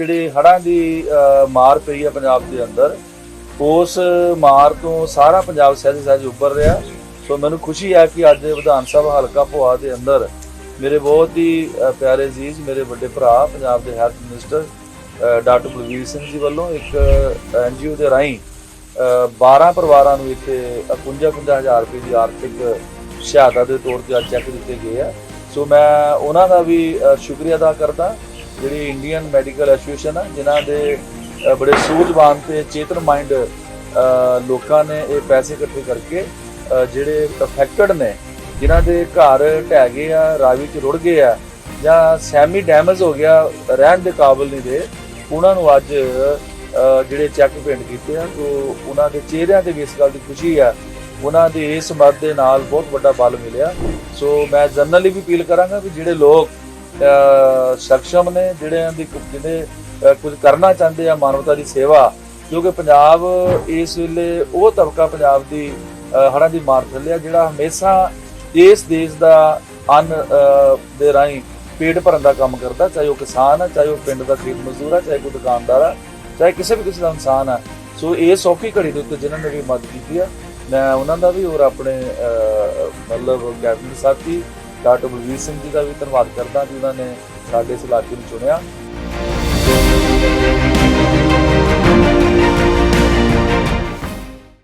ਜਿਹੜੀ ਹੜ੍ਹਾਂ ਦੀ ਮਾਰ ਪਈ ਹੈ ਪੰਜਾਬ ਦੇ ਅੰਦਰ ਉਸ ਮਾਰ ਤੋਂ ਸਾਰਾ ਪੰਜਾਬ ਸਹਿਜ ਸਹਿਜ ਉੱਭਰ ਰਿਹਾ। ਸੋ ਮੈਨੂੰ ਖੁਸ਼ੀ ਹੈ ਕਿ ਅੱਜ ਵਿਧਾਨ ਸਭਾ ਹਲਕਾ ਭੋਆ ਦੇ ਅੰਦਰ ਮੇਰੇ ਬਹੁਤ ਹੀ ਪਿਆਰੇ ਅਜ਼ੀਜ਼ ਮੇਰੇ ਵੱਡੇ ਭਰਾ ਪੰਜਾਬ ਦੇ health minister doctor Balbir Singh ji ਵੱਲੋਂ ਇੱਕ ਐਨਜੀਓ ਦੇ ਰਾਹੀਂ ਅ, 12 ਪਰਿਵਾਰਾਂ ਨੂੰ ਇੱਥੇ 51 ਹਜ਼ਾਰ ਰੁਪਏ ਦੀ ਆਰਥਿਕ ਸਹਾਇਤਾ ਦੇ ਤੌਰ ਤੇ ਅੱਜ ਚੈੱਕ ਦਿੱਤੇ ਗਏ ਆ। ਸੋ ਮੈਂ ਉਹਨਾਂ ਦਾ ਵੀ ਸ਼ੁਕਰੀਆ ਅਦਾ ਕਰਦਾ। ਜਿਹੜੀ ਇੰਡੀਅਨ ਮੈਡੀਕਲ ਐਸੋਸੀਏਸ਼ਨ ਆ, ਜਿਨ੍ਹਾਂ ਦੇ ਬੜੇ ਸੂਝਵਾਨ ਤੇ ਚੇਤਨ ਮਾਈਂਡ ਲੋਕਾਂ ਨੇ ਇਹ ਪੈਸੇ ਇਕੱਠੇ ਕਰਕੇ ਜਿਹੜੇ ਅਫੈਕਟਡ ਨੇ, ਜਿਨ੍ਹਾਂ ਦੇ ਘਰ ਢਹਿ ਗਏ ਆ ਰਾਵੀ ਚ ਰੁੜ ਗਏ ਆ, ਜਾਂ ਸੈਮੀ ਡੈਮੇਜ ਹੋ ਗਿਆ, ਰਹਿਣ ਦੇ ਕਾਬਿਲ ਨਹੀਂ ਦੇ ਉਹਨਾਂ ਨੂੰ ਅੱਜ ਜਿਹੜੇ ਚੈੱਕ ਭੇਂਟ ਕੀਤੇ ਆ, ਤੋਂ ਉਹਨਾਂ ਦੇ ਚਿਹਰਿਆਂ ਤੇ ਵੀ ਇਸ ਗੱਲ ਦੀ ਖੁਸ਼ੀ ਆ, ਉਹਨਾਂ ਦੇ ਇਸ ਮਦਦ ਦੇ ਨਾਲ ਬਹੁਤ ਵੱਡਾ ਬਲ ਮਿਲਿਆ, ਸੋ ਮੈਂ ਜਨਰਲੀ ਵੀ ਅਪੀਲ ਕਰਾਂਗਾ ਕਿ ਜਿਹੜੇ ਲੋਕ ਅ, ਨੇ ਜਿਹੜਿਆਂ ਦੀ ਜਿਹੜੇ ਕੁਝ ਕਰਨਾ ਚਾਹੁੰਦੇ ਆ ਮਾਨਵਤਾ ਦੀ ਸੇਵਾ ਕਿਉਂਕਿ ਪੰਜਾਬ ਇਸ ਵੇਲੇ ਉਹ ਤਬਕਾ ਪੰਜਾਬ ਦੀ ਅ, ਹੜ੍ਹਾਂ ਦੀ ਮਾਰ ਥੱਲੇ ਆ ਜਿਹੜਾ ਹਮੇਸ਼ਾ ਇਸ ਦੇਸ਼ ਦਾ ਅੰਨ ਦੇ ਰਾਹੀਂ ਪੇਟ ਭਰਨ ਦਾ ਕੰਮ ਕਰਦਾ ਚਾਹੇ ਉਹ ਕਿਸਾਨ ਆ ਚਾਹੇ ਉਹ ਪਿੰਡ ਦਾ ਖਰੀਦ ਮਜ਼ਦੂਰ ਆ ਚਾਹੇ ਕੋਈ ਦੁਕਾਨਦਾਰ ਆ ਚਾਹੇ ਕਿਸੇ ਵੀ ਕਿਸੇ ਦਾ ਇਨਸਾਨ ਆ। ਸੋ ਇਹ ਸੌਖੀ ਘੜੀ ਦੇ ਉੱਤੇ ਜਿਨ੍ਹਾਂ ਨੇ ਵੀ ਮਦਦ ਕੀਤੀ ਆ ਮੈਂ ਉਹਨਾਂ ਦਾ ਵੀ ਔਰ ਆਪਣੇ ਮਤਲਬ ਕੈਬਨਿਟ ਸਾਥੀ ਡਾਕਟਰ ਬਲਵੀਰ ਸਿੰਘ ਜੀ ਦਾ ਵੀ ਧੰਨਵਾਦ ਕਰਦਾ ਕਿ ਉਹਨਾਂ ਨੇ ਸਾਡੇ ਇਸ ਇਲਾਕੇ ਨੂੰ ਚੁਣਿਆ।